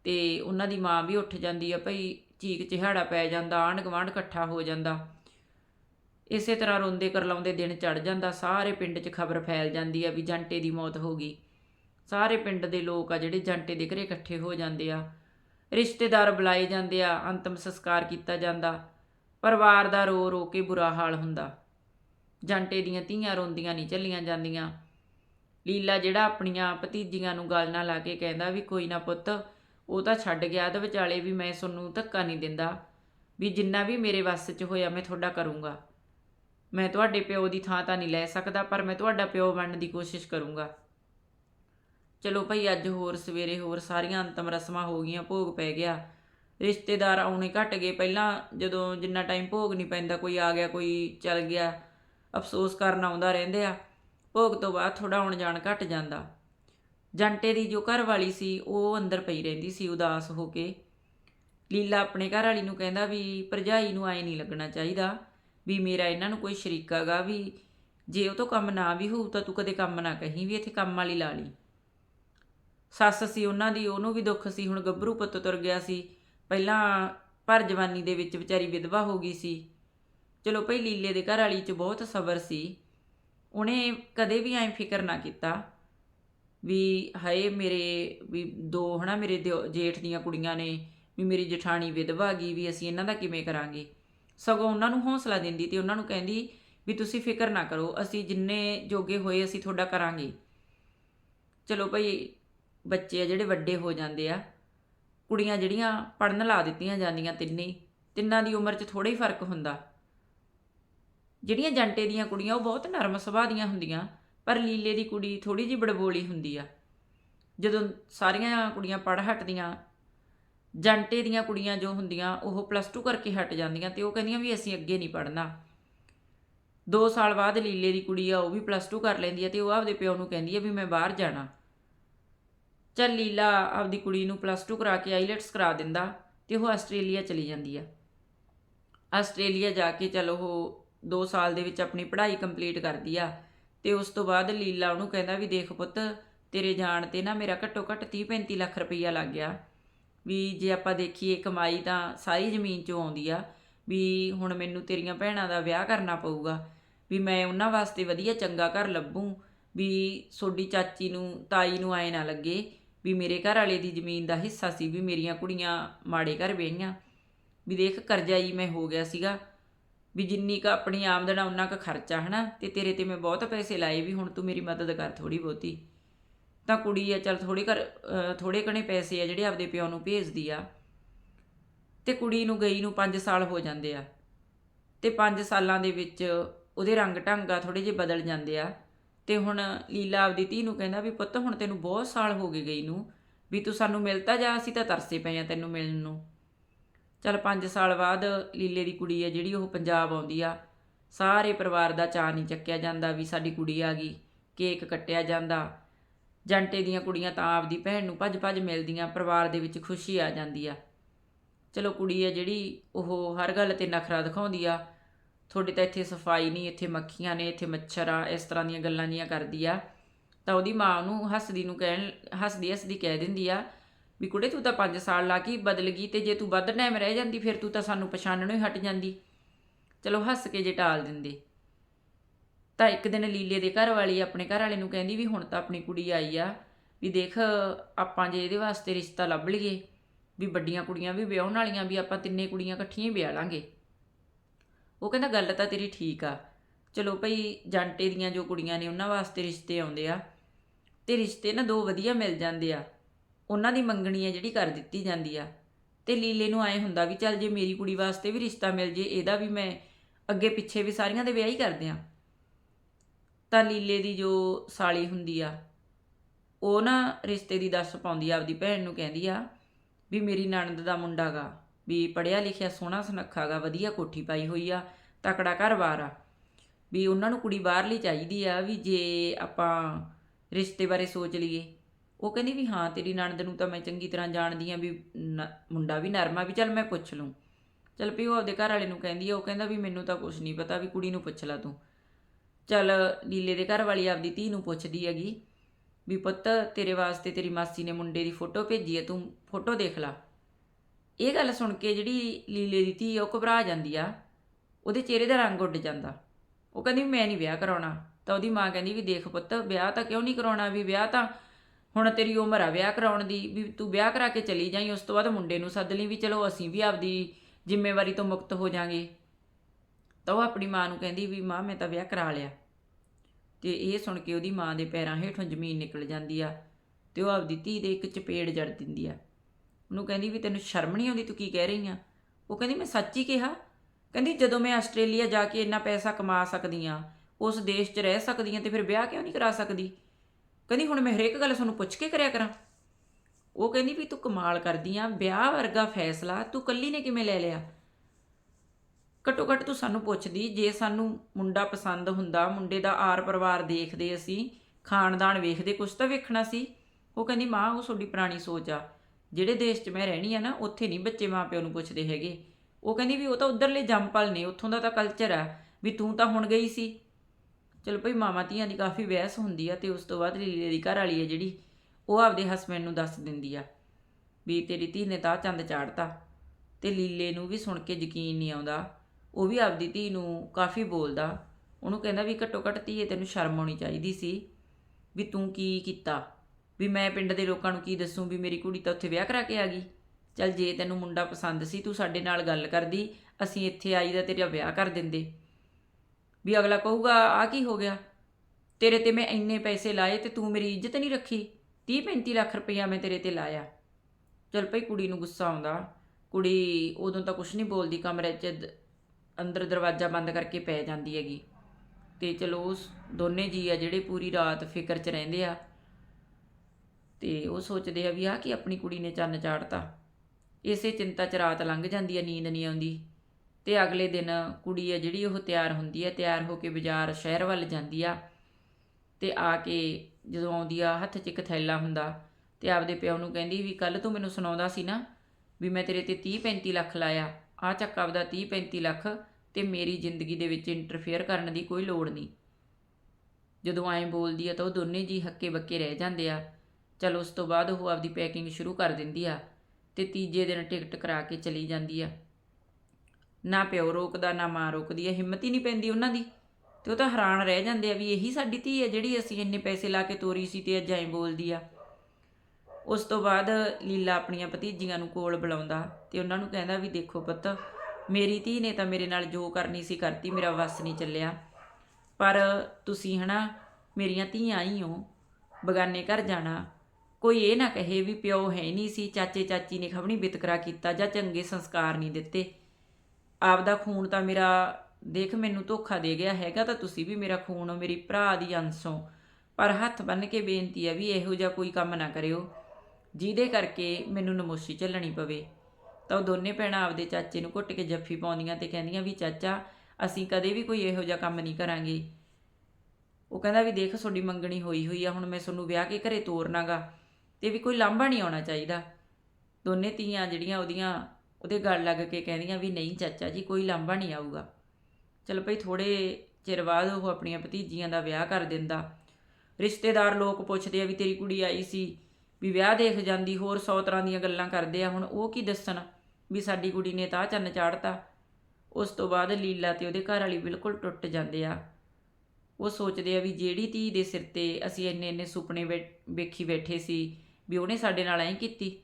Speaker 1: ਤੇ ਉਹਨਾਂ ਦੀ ਮਾਂ ਵੀ ਉੱਠ ਜਾਂਦੀ ਆ ਭਈ ਚੀਕ ਚਿਹਾੜਾ ਪੈ ਜਾਂਦਾ, ਆਂਢ ਗੁਆਂਢ ਇਕੱਠਾ ਹੋ ਜਾਂਦਾ। ਇਸੇ ਤਰ੍ਹਾਂ ਰੋਂਦੇ ਕਰਲਾਉਂਦੇ ਦਿਨ ਚੜ ਜਾਂਦਾ, ਸਾਰੇ ਪਿੰਡ 'ਚ ਖਬਰ ਫੈਲ ਜਾਂਦੀ ਆ ਵੀ ਜੰਟੇ ਦੀ ਮੌਤ ਹੋ ਗਈ। ਸਾਰੇ ਪਿੰਡ ਦੇ ਲੋਕ ਆ ਜਿਹੜੇ ਜੰਟੇ ਦੇ ਘਰੇ ਇਕੱਠੇ ਹੋ ਜਾਂਦੇ ਆ। ਰਿਸ਼ਤੇਦਾਰ ਬੁਲਾਏ ਜਾਂਦੇ ਆ, ਅੰਤਮ ਸੰਸਕਾਰ ਕੀਤਾ ਜਾਂਦਾ। ਪਰਿਵਾਰ ਦਾ ਰੋ ਰੋ ਕੇ ਬੁਰਾ ਹਾਲ ਹੁੰਦਾ। ਜੰਟੇ ਦੀਆਂ ਧੀਆਂ ਰੋਂਦੀਆਂ ਨਹੀਂ ਚੱਲੀਆਂ ਜਾਂਦੀਆਂ। ਲੀਲਾ ਜਿਹੜਾ ਆਪਣੀਆਂ ਭਤੀਜੀਆਂ ਨੂੰ ਗੱਲ ਨਾਲ ਲਾ ਕੇ ਕਹਿੰਦਾ ਵੀ ਕੋਈ ਨਾ ਪੁੱਤ ਉਹ ਤਾਂ ਛੱਡ ਗਿਆ ਤੇ ਵਿਚਾਲੇ ਵੀ ਮੈਂ ਤੁਹਾਨੂੰ ਧੱਕਾ ਨਹੀਂ ਦਿੰਦਾ। ਵੀ ਜਿੰਨਾ ਵੀ ਮੇਰੇ ਵੱਸ 'ਚ ਹੋਇਆ ਮੈਂ ਤੁਹਾਡਾ ਕਰੂੰਗਾ। ਮੈਂ ਤੁਹਾਡੇ ਪਿਓ ਦੀ ਥਾਂ ਤਾਂ ਨਹੀਂ ਲੈ ਸਕਦਾ, ਪਰ ਮੈਂ ਤੁਹਾਡਾ ਪਿਓ ਬਣਨ ਦੀ ਕੋਸ਼ਿਸ਼ ਕਰੂੰਗਾ। ਚਲੋ ਭਾਈ, ਅੱਜ ਹੋਰ ਸਵੇਰੇ ਹੋਰ ਸਾਰੀਆਂ ਅੰਤਮ ਰਸਮਾਂ ਹੋ ਗਈਆਂ, ਭੋਗ ਪੈ ਗਿਆ। ਰਿਸ਼ਤੇਦਾਰ ਆਉਣੇ ਘਟ ਗਏ, ਪਹਿਲਾਂ ਜਦੋਂ ਜਿੰਨਾ ਟਾਈਮ ਭੋਗ ਨਹੀਂ ਪੈਂਦਾ, ਕੋਈ ਆ ਗਿਆ, ਕੋਈ ਚਲ ਗਿਆ, ਅਫਸੋਸ ਕਰਨ ਆਉਂਦਾ ਰਹਿੰਦੇ ਆ। ਭੋਗ ਤੋਂ ਬਾਅਦ ਥੋੜਾ ਆਉਣ ਜਾਣ ਘਟ ਜਾਂਦਾ। ਜੰਟੇ ਦੀ ਜੋ ਘਰ ਵਾਲੀ ਸੀ, ਉਹ ਅੰਦਰ ਪਈ ਰਹਿੰਦੀ ਸੀ ਉਦਾਸ ਹੋ ਕੇ। ਲੀਲਾ ਆਪਣੇ ਘਰ ਵਾਲੀ ਨੂੰ ਕਹਿੰਦਾ ਵੀ ਭਰਜਾਈ ਨੂੰ ਆਏ ਨਹੀਂ ਲੱਗਣਾ ਚਾਹੀਦਾ ਵੀ ਮੇਰਾ ਇਹਨਾਂ ਨੂੰ ਕੋਈ ਸ਼ਰੀਕਾ ਗਾ ਵੀ ਜੇ ਉਹ ਤੋਂ ਕੰਮ ਨਾ ਵੀ ਹੋਊ ਤਾਂ ਤੂੰ ਕਦੇ ਕੰਮ ਨਾ ਕਹੀਂ ਵੀ ਇੱਥੇ ਕੰਮ ਵਾਲੀ ਲਾ ਲਈ। ਸੱਸ ਸੀ ਉਹਨਾਂ ਦੀ, ਉਹਨੂੰ ਵੀ ਦੁੱਖ ਸੀ, ਹੁਣ ਗੱਭਰੂ ਪੁੱਤ ਤੁਰ ਗਿਆ ਸੀ। ਪਹਿਲਾਂ ਭਰ ਜਵਾਨੀ ਦੇ ਵਿੱਚ ਵਿਚਾਰੀ ਵਿਧਵਾ ਹੋ ਗਈ ਸੀ। ਚਲੋ ਭਈ ਲੀਲੇ ਦੇ ਘਰ ਵਾਲੀ 'ਚ ਬਹੁਤ ਸਬਰ ਸੀ। ਉਹਨੇ ਕਦੇ ਵੀ ਐਂ ਫਿਕਰ ਨਾ ਕੀਤਾ। ਵੀ ਹਾਏ ਮੇਰੇ ਵੀ ਦੋ ਹਨਾ ਮੇਰੇ ਦਿਓ- ਜੇਠ ਦੀਆਂ ਕੁੜੀਆਂ ਨੇ ਵੀ ਮੇਰੀ ਜਠਾਣੀ ਵਿਧਵਾ ਗਈ ਵੀ ਅਸੀਂ ਇਹਨਾਂ ਦਾ ਕਿਵੇਂ ਕਰਾਂਗੇ? ਸਗੋਂ ਉਹਨਾਂ ਨੂੰ ਹੌਸਲਾ ਦਿੰਦੀ ਤੇ ਉਹਨਾਂ ਨੂੰ ਕਹਿੰਦੀ ਵੀ ਤੁਸੀਂ ਫਿਕਰ ਨਾ ਕਰੋ, ਅਸੀਂ ਜਿੰਨੇ ਜੋਗੇ ਹੋਏ ਅਸੀਂ ਤੁਹਾਡਾ ਕਰਾਂਗੇ। ਚਲੋ ਭਾਈ ਬੱਚੇ ਆ ਜਿਹੜੇ ਵੱਡੇ ਹੋ ਜਾਂਦੇ ਆ, ਕੁੜੀਆਂ ਜਿਹੜੀਆਂ ਪੜਨ ਲਾ ਦਿੱਤੀਆਂ ਜਾਂਦੀਆਂ ਤਿੰਨੇ, ਤਿੰਨਾਂ ਦੀ ਉਮਰ 'ਚ ਥੋੜਾ ਹੀ ਫ਼ਰਕ ਹੁੰਦਾ। ਜਿਹੜੀਆਂ ਜੰਟੇ ਦੀਆਂ ਕੁੜੀਆਂ ਉਹ ਬਹੁਤ ਨਰਮ ਸੁਭਾਅ ਦੀਆਂ ਹੁੰਦੀਆਂ। ਪਰ ਲੀਲੇ ਦੀ ਕੁੜੀ ਥੋੜੀ ਜਿਹੀ ਬੜਬੋਲੀ ਹੁੰਦੀ ਆ। ਜਦੋਂ ਸਾਰੀਆਂ ਕੁੜੀਆਂ ਪੜ ਹਟਦੀਆਂ, ਜੰਟੇ ਦੀਆਂ ਕੁੜੀਆਂ ਜੋ ਹੁੰਦੀਆਂ, ਉਹ ਪਲੱਸ 2 ਕਰਕੇ ਹਟ ਜਾਂਦੀਆਂ ਤੇ ਉਹ ਕਹਿੰਦੀਆਂ ਵੀ ਅਸੀਂ ਅੱਗੇ ਨਹੀਂ ਪੜਨਾ 2 ਸਾਲ ਬਾਅਦ ਲੀਲੇ ਦੀ ਕੁੜੀ ਆ, ਉਹ ਵੀ ਪਲੱਸ 2 ਕਰ ਲੈਂਦੀ ਆ ਤੇ ਉਹ ਆਪਦੇ ਪਿਓ ਨੂੰ ਕਹਿੰਦੀ ਆ ਵੀ ਮੈਂ ਬਾਹਰ ਜਾਣਾ। ਚੱਲ ਲੀਲਾ ਆਪਦੀ ਕੁੜੀ ਨੂੰ ਪਲੱਸ 2 ਕਰਾ ਕੇ ਆਈਲੈਟਸ ਕਰਾ ਦਿੰਦਾ ਤੇ ਉਹ ਆਸਟ੍ਰੇਲੀਆ ਚਲੀ ਜਾਂਦੀ ਆ। ਆਸਟ੍ਰੇਲੀਆ ਜਾ ਕੇ ਚਲ ਉਹ 2 ਸਾਲ ਦੇ ਵਿੱਚ ਆਪਣੀ ਪੜ੍ਹਾਈ ਕੰਪਲੀਟ ਕਰਦੀ ਆ। ਤੇ ਉਸ ਤੋਂ ਬਾਅਦ ਲੀਲਾ ਉਹਨੂੰ ਕਹਿੰਦਾ ਵੀ ਦੇਖ ਪੁੱਤ, ਤੇਰੇ ਜਾਣ ਤੇ ਨਾ ਮੇਰਾ ਘੱਟੋ ਘੱਟ 30 35 ਲੱਖ ਰੁਪਈਆ ਲੱਗ ਗਿਆ। ਵੀ ਜੇ ਆਪਾਂ ਦੇਖੀਏ ਕਮਾਈ ਤਾਂ ਸਾਰੀ ਜ਼ਮੀਨ 'ਚੋਂ ਆਉਂਦੀ ਆ, ਵੀ ਹੁਣ ਮੈਨੂੰ ਤੇਰੀਆਂ ਭੈਣਾਂ ਦਾ ਵਿਆਹ ਕਰਨਾ ਪਊਗਾ, ਵੀ ਮੈਂ ਉਹਨਾਂ ਵਾਸਤੇ ਵਧੀਆ ਚੰਗਾ ਘਰ ਲੱਭੂੰ, ਵੀ ਸੋਡੀ ਚਾਚੀ ਨੂੰ, ਤਾਈ ਨੂੰ ਆਏ ਨਾ ਲੱਗੇ, ਵੀ ਮੇਰੇ ਘਰ ਵਾਲੇ ਦੀ ਜ਼ਮੀਨ ਦਾ ਹਿੱਸਾ ਸੀ ਵੀ ਮੇਰੀਆਂ ਕੁੜੀਆਂ ਮਾੜੇ ਘਰ ਵਿਆਹੀਆਂ ਵੀ ਦੇਖ ਕਰਜ਼ਾਈ ਮੈਂ ਹੋ ਗਿਆ ਸੀਗਾ ਵੀ ਜਿੰਨੀ ਕ ਆਪਣੀ ਆਮਦਨ ਆ, ਉਨਾ ਕ ਖਰਚਾ, ਹਨਾ? ਤੇ ਤੇਰੇ ਤੇ ਮੈਂ ਬਹੁਤ ਪੈਸੇ ਲਾਏ ਵੀ, ਹੁਣ ਤੂੰ ਮੇਰੀ ਮਦਦ ਕਰ ਥੋੜੀ ਬਹੁਤੀ। ਤਾਂ ਕੁੜੀ ਆ, ਚਲ ਥੋੜੇ ਕਰ ਅਹ ਥੋੜੇ ਕਣੇ ਪੈਸੇ ਆ ਜਿਹੜੇ ਆਪਦੇ ਪਿਓ ਨੂੰ ਭੇਜਦੀ ਆ। ਤੇ ਕੁੜੀ ਨੂੰ ਗਈ ਨੂੰ 5 ਸਾਲ ਹੋ ਜਾਂਦੇ ਆ। ਤੇ 5 ਸਾਲਾਂ ਦੇ ਵਿੱਚ ਉਹਦੇ ਰੰਗ ਢੰਗਾ ਥੋੜੇ ਜਿਹੇ ਬਦਲ ਜਾਂਦੇ ਆ। ਤੇ ਹੁਣ ਲੀਲਾ ਆਪਦੀ ਧੀ ਨੂੰ ਕਹਿੰਦਾ ਵੀ, ਪੁੱਤ, ਹੁਣ ਤੈਨੂੰ ਬਹੁਤ ਸਾਲ ਹੋ ਗਏ ਗਈ ਨੂੰ। ਵੀ ਤੂੰ ਸਾਨੂੰ ਮਿਲਤਾ ਜਾ, ਅਸੀਂ ਤਾਂ ਤਰਸੇ ਪਏ ਆ ਤੈਨੂੰ ਮਿਲਣ ਨੂੰ। ਚਲ 5 ਸਾਲ ਬਾਅਦ ਲੀਲੇ ਦੀ ਕੁੜੀ ਆ ਜਿਹੜੀ ਉਹ ਪੰਜਾਬ ਆਉਂਦੀ ਆ। ਸਾਰੇ ਪਰਿਵਾਰ ਦਾ ਚਾਅ ਨਹੀਂ ਚੱਕਿਆ ਜਾਂਦਾ ਵੀ ਸਾਡੀ ਕੁੜੀ ਆ ਗਈ, ਕੇਕ ਕੱਟਿਆ ਜਾਂਦਾ। ਜੰਟੇ ਦੀਆਂ ਕੁੜੀਆਂ ਤਾਂ ਆਪਦੀ ਭੈਣ ਨੂੰ ਭੱਜ-ਭੱਜ ਮਿਲਦੀਆਂ, ਪਰਿਵਾਰ ਦੇ ਵਿੱਚ ਖੁਸ਼ੀ ਆ ਜਾਂਦੀ ਆ। ਚਲੋ ਕੁੜੀ ਆ ਜਿਹੜੀ ਉਹ ਹਰ ਗੱਲ ਤੇ ਨਖਰਾ ਦਿਖਾਉਂਦੀ ਆ। ਤੁਹਾਡੇ ਤਾਂ ਇੱਥੇ ਸਫ਼ਾਈ ਨਹੀਂ, ਇੱਥੇ ਮੱਖੀਆਂ ਨੇ, ਇੱਥੇ ਮੱਛਰ ਆ, ਇਸ ਤਰ੍ਹਾਂ ਦੀਆਂ ਗੱਲਾਂ ਜੀਆਂ ਕਰਦੀ ਆ। ਤਾਂ ਉਹਦੀ ਮਾਂ ਉਹਨੂੰ ਹੱਸਦੀ ਨੂੰ ਕਹਿਣ, ਹੱਸਦੀ ਹੱਸਦੀ ਕਹਿ ਦਿੰਦੀ ਆ ਵੀ ਕੁੜੇ ਤੂੰ ਤਾਂ 5 ਸਾਲ ਲਾ ਕੇ ਬਦਲ ਗਈ ਤੇ ਜੇ ਤੂੰ ਵੱਧ ਟਾਈਮ ਰਹਿ ਜਾਂਦੀ, ਫਿਰ ਤੂੰ ਤਾਂ ਸਾਨੂੰ ਪਛਾਣਨੋਂ ਹੀ ਹਟ ਜਾਂਦੀ। ਚਲੋ ਹੱਸ ਕੇ ਜੇ ਟਾਲ ਦਿੰਦੇ। ਤਾਂ ਇੱਕ ਦਿਨ ਲੀਲੇ ਦੇ ਘਰ ਵਾਲੀ ਆਪਣੇ ਘਰ ਵਾਲੇ ਨੂੰ ਕਹਿੰਦੀ ਵੀ ਹੁਣ ਤਾਂ ਆਪਣੀ ਕੁੜੀ ਆਈ ਆ, ਵੀ ਦੇਖ ਆਪਾਂ ਜੇ ਇਹਦੇ ਵਾਸਤੇ ਰਿਸ਼ਤਾ ਲੱਭ ਲਈਏ, ਵੀ ਵੱਡੀਆਂ ਕੁੜੀਆਂ ਵੀ ਵਿਆਹਣ ਵਾਲੀਆਂ, ਵੀ ਆਪਾਂ ਤਿੰਨੇ ਕੁੜੀਆਂ ਇਕੱਠੀਆਂ ਹੀ ਵਿਆਹ ਲਾਂਗੇ। ਉਹ ਕਹਿੰਦਾ ਗੱਲ ਤਾਂ ਤੇਰੀ ਠੀਕ ਆ। ਚਲੋ ਭਈ ਜੰਟੇ ਦੀਆਂ ਜੋ ਕੁੜੀਆਂ ਨੇ ਉਹਨਾਂ ਵਾਸਤੇ ਰਿਸ਼ਤੇ ਆਉਂਦੇ ਆ, ਤੇ ਰਿਸ਼ਤੇ ਨਾ ਦੋ ਵਧੀਆ ਮਿਲ ਜਾਂਦੇ ਆ। ਉਹਨਾਂ ਦੀ ਮੰਗਣੀ ਆ ਜਿਹੜੀ ਕਰ ਦਿੱਤੀ ਜਾਂਦੀ ਆ। ਤੇ ਲੀਲੇ ਨੂੰ ਆਏ ਹੁੰਦਾ ਵੀ ਚੱਲ ਜੇ ਮੇਰੀ ਕੁੜੀ ਵਾਸਤੇ ਵੀ ਰਿਸ਼ਤਾ ਮਿਲ ਜੇ, ਇਹਦਾ ਵੀ ਮੈਂ ਅੱਗੇ ਪਿੱਛੇ ਵੀ ਸਾਰੀਆਂ ਦੇ ਵਿਆਹ ਹੀ ਕਰਦੇ ਆ ਤਾਂ ਲੀਲੇ ਦੀ ਜੋ ਸਾਲੀ ਹੁੰਦੀ ਆ, ਉਹ ਨਾ ਰਿਸ਼ਤੇ ਦੀ ਦੱਸ ਪਾਉਂਦੀ ਆ, ਆਪਦੀ ਭੈਣ ਨੂੰ ਕਹਿੰਦੀ ਆ ਵੀ ਮੇਰੀ ਨਣਦ ਦਾ ਮੁੰਡਾ ਗਾ, ਵੀ ਪੜਿਆ ਲਿਖਿਆ ਸੋਹਣਾ ਸੁਨੱਖਾ ਗਾ, ਵਧੀਆ ਕੋਠੀ ਪਾਈ ਹੋਈ ਆ, ਤਕੜਾ ਘਰ-ਬਾਰ ਆ। ਵੀ ਉਹਨਾਂ ਨੂੰ ਕੁੜੀ ਬਾਹਰਲੀ ਚਾਹੀਦੀ ਆ ਵੀ ਜੇ ਆਪਾਂ ਰਿਸ਼ਤੇ ਬਾਰੇ ਸੋਚ ਲਈਏ। ਉਹ ਕਹਿੰਦੀ ਵੀ ਹਾਂ, ਤੇਰੀ ਨਣਦ ਨੂੰ ਤਾਂ ਮੈਂ ਚੰਗੀ ਤਰ੍ਹਾਂ ਜਾਣਦੀ ਆ ਵੀ ਨ- ਮੁੰਡਾ ਵੀ ਨਰਮਾ ਵੀ, ਚੱਲ ਮੈਂ ਪੁੱਛ ਲੂੰ। ਚੱਲ ਵੀ ਉਹ ਆਪਦੇ ਘਰ ਵਾਲੇ ਨੂੰ ਕਹਿੰਦੀ ਆ, ਉਹ ਕਹਿੰਦਾ ਵੀ ਮੈਨੂੰ ਤਾਂ ਕੁਝ ਨਹੀਂ ਪਤਾ ਵੀ ਕੁੜੀ ਨੂੰ ਪੁੱਛ ਲੈ ਤੂੰ। ਚੱਲ ਲੀਲੇ ਦੇ ਘਰ ਵਾਲੀ ਆਪਦੀ ਧੀ ਨੂੰ ਪੁੱਛਦੀ ਹੈਗੀ ਵੀ ਪੁੱਤ, ਤੇਰੇ ਵਾਸਤੇ ਤੇਰੀ ਮਾਸੀ ਨੇ ਮੁੰਡੇ ਦੀ ਫੋਟੋ ਭੇਜੀ ਹੈ ਤੂੰ ਫੋਟੋ ਦੇਖ ਲੈ। ਇਹ ਗੱਲ ਸੁਣ ਕੇ ਜਿਹੜੀ ਲੀਲੇ ਦੀ ਧੀ ਆ, ਉਹ ਘਬਰਾ ਜਾਂਦੀ ਆ। ਉਹਦੇ ਚਿਹਰੇ ਦਾ ਰੰਗ ਉੱਡ ਜਾਂਦਾ। ਉਹ ਕਹਿੰਦੀ ਵੀ ਮੈਂ ਨਹੀਂ ਵਿਆਹ ਕਰਾਉਣਾ। ਤਾਂ ਉਹਦੀ ਮਾਂ ਕਹਿੰਦੀ ਵੀ ਦੇਖ ਪੁੱਤ, ਵਿਆਹ ਤਾਂ ਕਿਉਂ ਨਹੀਂ ਕਰਾਉਣਾ? ਵੀ ਵਿਆਹ ਤਾਂ ਹੁਣ ਤੇਰੀ ਉਮਰ ਆ ਵਿਆਹ ਕਰਾਉਣ ਦੀ, ਵੀ ਤੂੰ ਵਿਆਹ ਕਰਾ ਕੇ ਚਲੀ ਜਾਈਂ, ਉਸ ਤੋਂ ਬਾਅਦ ਮੁੰਡੇ ਨੂੰ ਸੱਦ ਲਈ ਵੀ ਚਲੋ ਅਸੀਂ ਵੀ ਆਪਦੀ ਜ਼ਿੰਮੇਵਾਰੀ ਤੋਂ ਮੁਕਤ ਹੋ ਜਾਾਂਗੇ। ਤਾਂ ਉਹ ਆਪਣੀ ਮਾਂ ਨੂੰ ਕਹਿੰਦੀ ਵੀ, ਮਾਂ, ਮੈਂ ਤਾਂ ਵਿਆਹ ਕਰਾ ਲਿਆ। ਤੇ ਇਹ ਸੁਣ ਕੇ ਉਹਦੀ ਮਾਂ ਦੇ ਪੈਰਾਂ ਹੇਠੋਂ ਜ਼ਮੀਨ ਨਿਕਲ ਜਾਂਦੀ ਆ ਤੇ ਉਹ ਆਪਦੀ ਧੀ ਦੇ ਇੱਕ ਚਪੇੜ ਜੜ ਦਿੰਦੀ ਆ। ਉਹਨੂੰ ਕਹਿੰਦੀ ਵੀ, ਤੈਨੂੰ ਸ਼ਰਮ ਨਹੀਂ ਆਉਂਦੀ ਤੂੰ ਕੀ ਕਹਿ ਰਹੀ ਆ? ਉਹ ਕਹਿੰਦੀ, ਮੈਂ ਸੱਚ ਹੀ ਕਿਹਾ। ਕਹਿੰਦੀ, ਜਦੋਂ ਮੈਂ ਆਸਟ੍ਰੇਲੀਆ ਜਾ ਕੇ ਇੰਨਾ ਪੈਸਾ ਕਮਾ ਸਕਦੀ ਆ, ਉਸ ਦੇਸ਼ 'ਚ ਰਹਿ ਸਕਦੀ ਆ ਤੇ ਫਿਰ ਵਿਆਹ ਕਿਉਂ ਨਹੀਂ ਕਰਾ ਸਕਦੀ? ਕਹਿੰਦੀ, ਹੁਣ ਮੈਂ ਹਰੇਕ ਗੱਲ ਤੁਹਾਨੂੰ ਪੁੱਛ ਕੇ ਕਰਿਆ ਕਰਾਂ। ਉਹ ਕਹਿੰਦੀ ਵੀ, ਤੂੰ ਕਮਾਲ ਕਰਦੀ ਆ, ਵਿਆਹ ਵਰਗਾ ਫੈਸਲਾ, ਤੂੰ ਕੱਲੀ ਨੇ ਕਿਵੇਂ ਲੈ ਲਿਆ? ਘੱਟੋ ਘੱਟ ਤੂੰ ਸਾਨੂੰ ਪੁੱਛਦੀ, ਜੇ ਸਾਨੂੰ ਮੁੰਡਾ ਪਸੰਦ ਹੁੰਦਾ, ਮੁੰਡੇ ਦਾ ਆਰ ਪਰਿਵਾਰ ਦੇਖਦੇ ਅਸੀਂ, ਖਾਨਦਾਨ ਵੇਖਦੇ, ਕੁਛ ਤਾਂ ਵੇਖਣਾ ਸੀ। ਉਹ ਕਹਿੰਦੀ, ਮਾਂ, ਉਹ ਤੁਹਾਡੀ ਪੁਰਾਣੀ ਸੋਚ ਆ। ਜਿਹੜੇ ਦੇਸ਼ 'ਚ ਮੈਂ ਰਹਿਣੀ ਆ ਨਾ, ਉੱਥੇ ਨਹੀਂ ਬੱਚੇ ਮਾਪਿਆਂ ਨੂੰ ਪੁੱਛਦੇ ਹੈਗੇ। ਉਹ ਕਹਿੰਦੀ ਵੀ, ਉਹ ਤਾਂ ਉਧਰਲੇ ਜੰਪਲ ਨੇ, ਉੱਥੋਂ ਦਾ ਤਾਂ ਕਲਚਰ ਆ, ਵੀ ਤੂੰ ਤਾਂ ਹੁਣ ਗਈ ਸੀ। ਚਲੋ ਭਈ ਮਾਮਾ ਧੀਆਂ ਦੀ ਕਾਫੀ ਬਹਿਸ ਹੁੰਦੀ ਆ ਤੇ ਉਸ ਤੋਂ ਬਾਅਦ ਲੀਲੇ ਦੀ ਘਰ ਵਾਲੀ ਆ ਜਿਹੜੀ, ਉਹ ਆਪਦੇ ਹਸਬੰਡ ਨੂੰ ਦੱਸ ਦਿੰਦੀ ਆ ਵੀ ਤੇਰੀ ਧੀ ਨੇ ਤਾਂ ਚੰਦ ਚਾੜਤਾ ਤੇ ਲੀਲੇ ਨੂੰ ਵੀ ਸੁਣ ਕੇ ਯਕੀਨ ਨਹੀਂ ਆਉਂਦਾ, ਉਹ ਵੀ ਆਪਦੀ ਧੀ ਨੂੰ ਕਾਫੀ ਬੋਲਦਾ, ਉਹਨੂੰ ਕਹਿੰਦਾ ਵੀ ਘੱਟੋ ਘੱਟ ਧੀਏ ਤੈਨੂੰ ਸ਼ਰਮ ਆਉਣੀ ਚਾਹੀਦੀ ਸੀ ਵੀ ਤੂੰ ਕੀ ਕੀਤਾ, ਵੀ ਮੈਂ ਪਿੰਡ ਦੇ ਲੋਕਾਂ ਨੂੰ ਕੀ ਦੱਸੂੰ ਵੀ ਮੇਰੀ ਕੁੜੀ ਤਾਂ ਉੱਥੇ ਵਿਆਹ ਕਰਾ ਕੇ ਆ ਗਈ, ਚੱਲ ਜੇ ਤੈਨੂੰ ਮੁੰਡਾ ਪਸੰਦ ਸੀ ਤੂੰ ਸਾਡੇ ਨਾਲ ਗੱਲ ਕਰਦੀ, ਅਸੀਂ ਇੱਥੇ ਆਈ ਦਾ ਤੇਰਾ ਵਿਆਹ ਕਰ ਦਿੰਦੇ। ਵੀ ਅਗਲਾ ਕਹੂਗਾ ਆ ਕੀ ਹੋ ਗਿਆ? ਤੇਰੇ ਤੇ ਮੈਂ ਇੰਨੇ ਪੈਸੇ ਲਾਏ ਤੇ ਤੂੰ ਮੇਰੀ ਇੱਜ਼ਤ ਨਹੀਂ ਰੱਖੀ। 30 35 ਲੱਖ ਰੁਪਈਆ ਮੈਂ ਤੇਰੇ ਤੇ ਲਾਇਆ। ਚਲ ਭਈ, ਕੁੜੀ ਨੂੰ ਗੁੱਸਾ ਆਉਂਦਾ। ਕੁੜੀ ਉਦੋਂ ਤਾਂ ਕੁਝ ਨਹੀਂ ਬੋਲਦੀ, ਕਮਰੇ 'ਚ ਅੰਦਰ ਦਰਵਾਜ਼ਾ ਬੰਦ ਕਰਕੇ ਪੈ ਜਾਂਦੀ ਹੈਗੀ। ਤੇ ਚਲੋ ਉਸ ਦੋਨੇ ਜੀ ਆ ਜਿਹੜੇ ਪੂਰੀ ਰਾਤ ਫਿਕਰ 'ਚ ਰਹਿੰਦੇ ਆ। ਤੇ ਉਹ ਸੋਚਦੇ ਆ ਵੀ ਆ ਕਿ ਆਪਣੀ ਕੁੜੀ ਨੇ ਚੰਨ ਚਾੜਤਾ। ਇਸੇ ਚਿੰਤਾ 'ਚ ਰਾਤ ਲੰਘ ਜਾਂਦੀ ਆ, ਨੀਂਦ ਨਹੀਂ ਆਉਂਦੀ। ਤੇ ਅਗਲੇ ਦਿਨ ਕੁੜੀ ਆ ਜਿਹੜੀ ਉਹ ਤਿਆਰ ਹੁੰਦੀ ਆ, ਤਿਆਰ ਹੋ ਕੇ ਬਾਜ਼ਾਰ ਸ਼ਹਿਰ ਵੱਲ ਜਾਂਦੀ ਆ ਤੇ ਆ ਕੇ ਜਦੋਂ ਆਉਂਦੀ ਆ, ਹੱਥ 'ਚ ਇੱਕ ਥੈਲਾ ਹੁੰਦਾ ਤੇ ਆਪਦੇ ਪਿਓ ਨੂੰ ਕਹਿੰਦੀ ਵੀ ਕੱਲ ਤੂੰ ਮੈਨੂੰ ਸੁਣਾਉਂਦਾ ਸੀ ਨਾ ਵੀ ਮੈਂ ਤੇਰੇ ਤੇ 30 35 ਲੱਖ ਲਾਇਆ ਆ ਚੱਕ ਆਪਦਾ 30 35 ਲੱਖ ਤੇ ਮੇਰੀ ਜ਼ਿੰਦਗੀ ਦੇ ਵਿੱਚ ਇੰਟਰਫੇਅਰ ਕਰਨ ਦੀ ਕੋਈ ਲੋੜ ਨਹੀਂ। ਜਦੋਂ ਐਂ ਬੋਲਦੀ ਆ ਤਾਂ ਉਹ ਦੋਨੇ ਜੀ ਹੱਕੇ ਬੱਕੇ ਰਹਿ ਜਾਂਦੇ ਆ, ਚਲ ਉਸ ਤੋਂ ਬਾਅਦ ਉਹ ਆਪਦੀ ਪੈਕਿੰਗ ਸ਼ੁਰੂ ਕਰ ਦਿੰਦੀ ਆ ਤੇ ਤੀਜੇ ਦਿਨ ਟਿਕਟ ਕਰਾ ਕੇ ਚਲੀ ਜਾਂਦੀ ਆ। ਨਾ ਪਿਓ ਰੋਕਦਾ, ਨਾ ਮਾਂ ਰੋਕਦੀ ਆ ਹਿੰਮਤ ਹੀ ਨਹੀਂ ਪੈਂਦੀ ਉਹਨਾਂ ਦੀ। ਤੇ ਉਹ ਤਾਂ ਹੈਰਾਨ ਰਹਿ ਜਾਂਦੇ ਆ ਵੀ ਇਹੀ ਸਾਡੀ ਧੀ ਹੈ ਜਿਹੜੀ ਅਸੀਂ ਇੰਨੇ ਪੈਸੇ ਲਾ ਕੇ ਤੋਰੀ ਸੀ ਤੇ ਅੱਜ ਐਂ ਬੋਲਦੀ ਆ। ਉਸ ਤੋਂ ਬਾਅਦ ਲੀਲਾ ਆਪਣੀਆਂ ਭਤੀਜੀਆਂ ਨੂੰ ਕੋਲ ਬੁਲਾਉਂਦਾ ਤੇ ਉਹਨਾਂ ਨੂੰ ਕਹਿੰਦਾ ਵੀ ਦੇਖੋ ਪੁੱਤ, ਮੇਰੀ ਧੀ ਨੇ ਤਾਂ ਮੇਰੇ ਨਾਲ ਜੋ ਕਰਨੀ ਸੀ ਕਰਤੀ, ਮੇਰਾ ਵੱਸ ਨਹੀਂ ਚੱਲਿਆ। ਪਰ ਤੁਸੀਂ ਹਨਾ ਮੇਰੀਆਂ ਧੀਆਂ ਹੀ ਹੋ, ਬਗਾਨੇ ਘਰ ਜਾਣਾ। ਕੋਈ ਇਹ ਨਾ ਕਹੇ ਵੀ ਪਿਓ ਹੈ ਨਹੀਂ ਸੀ, ਚਾਚੇ ਚਾਚੀ ਨੇ ਖਬਣੀ ਬਿਤਕਰਾ ਕੀਤਾ ਜਾਂ ਚੰਗੇ ਸੰਸਕਾਰ ਨਹੀਂ ਦਿੱਤੇ। ਆਪਦਾ ਖੂਨ ਤਾਂ ਮੇਰਾ, ਦੇਖ ਮੈਨੂੰ ਧੋਖਾ ਦੇ ਗਿਆ ਹੈਗਾ ਤਾਂ ਤੁਸੀਂ ਵੀ ਮੇਰਾ ਖੂਨ ਹੋ ਮੇਰੀ ਭਰਾ ਦੀ ਅੰਸੋਂ ਪਰ ਹੱਥ ਬੰਨ ਕੇ ਬੇਨਤੀ ਹੈ ਵੀ ਇਹੋ ਜਿਹਾ ਕੋਈ ਕੰਮ ਨਾ ਕਰਿਓ, ਜਿਹਦੇ ਕਰਕੇ ਮੈਨੂੰ ਨਮੋਸ਼ੀ ਝੱਲਣੀ ਪਵੇ। ਤਾਂ ਉਹ ਦੋਨੇ ਭੈਣਾਂ ਆਪਦੇ ਚਾਚੇ ਨੂੰ ਘੁੱਟ ਕੇ ਜੱਫੀ ਪਾਉਂਦੀਆਂ ਤੇ ਕਹਿੰਦੀਆਂ ਵੀ, ਚਾਚਾ, ਅਸੀਂ ਕਦੇ ਵੀ ਕੋਈ ਇਹੋ ਜਿਹਾ ਕੰਮ ਨਹੀਂ ਕਰਾਂਗੇ। ਉਹ ਕਹਿੰਦਾ ਵੀ, ਦੇਖ, ਤੁਹਾਡੀ ਮੰਗਣੀ ਹੋਈ ਹੋਈ ਆ, ਹੁਣ ਮੈਂ ਤੁਹਾਨੂੰ ਵਿਆਹ ਕੇ ਘਰੇ ਤੋਰਨਾਗਾ ਤੇ ਵੀ ਕੋਈ ਲਾਂਭਾ ਨਹੀਂ ਆਉਣਾ ਚਾਹੀਦਾ। ਦੋਨੇ ਧੀਆਂ ਜਿਹੜੀਆਂ ਉਹਦੀਆਂ ਉਹਦੇ ਗੱਲ ਲੱਗ ਕੇ ਕਹਿੰਦੀਆਂ ਵੀ ਨਹੀਂ ਚਾਚਾ ਜੀ, ਕੋਈ ਲਾਂਭਾ ਨਹੀਂ ਆਊਗਾ। ਚਲ ਭਈ ਥੋੜੇ ਚਿਰ ਬਾਅਦ ਉਹ ਆਪਣੀਆਂ ਭਤੀਜੀਆਂ ਦਾ ਵਿਆਹ ਕਰ ਦਿੰਦਾ। ਰਿਸ਼ਤੇਦਾਰ ਲੋਕ ਪੁੱਛਦੇ ਆ ਵੀ ਤੇਰੀ ਕੁੜੀ ਆਈ ਸੀ, ਵੀ ਵਿਆਹ ਦੇਖ ਜਾਂਦੀ, ਹੋਰ 100 ਤਰ੍ਹਾਂ ਦੀਆਂ ਗੱਲਾਂ ਕਰਦੇ ਆ। ਹੁਣ ਉਹ ਕੀ ਦੱਸਣ ਵੀ ਸਾਡੀ ਕੁੜੀ ਨੇ ਤਾਂ ਚੰਨ ਚਾੜਤਾ। ਉਸ ਤੋਂ ਬਾਅਦ ਲੀਲਾ ਤੇ ਉਹਦੇ ਘਰ ਵਾਲੀ ਬਿਲਕੁਲ ਟੁੱਟ ਜਾਂਦੇ ਆ। ਉਹ ਸੋਚਦੇ ਆ ਵੀ ਜਿਹੜੀ ਧੀ ਦੇ ਸਿਰ ਤੇ ਅਸੀਂ ਇੰਨੇ ਇੰਨੇ ਸੁਪਨੇ ਵੇ- ਵੇਖੀ ਬੈਠੇ ਸੀ, ਵੀ ਉਹਨੇ ਸਾਡੇ ਨਾਲ ਐਂ ਕੀਤੀ।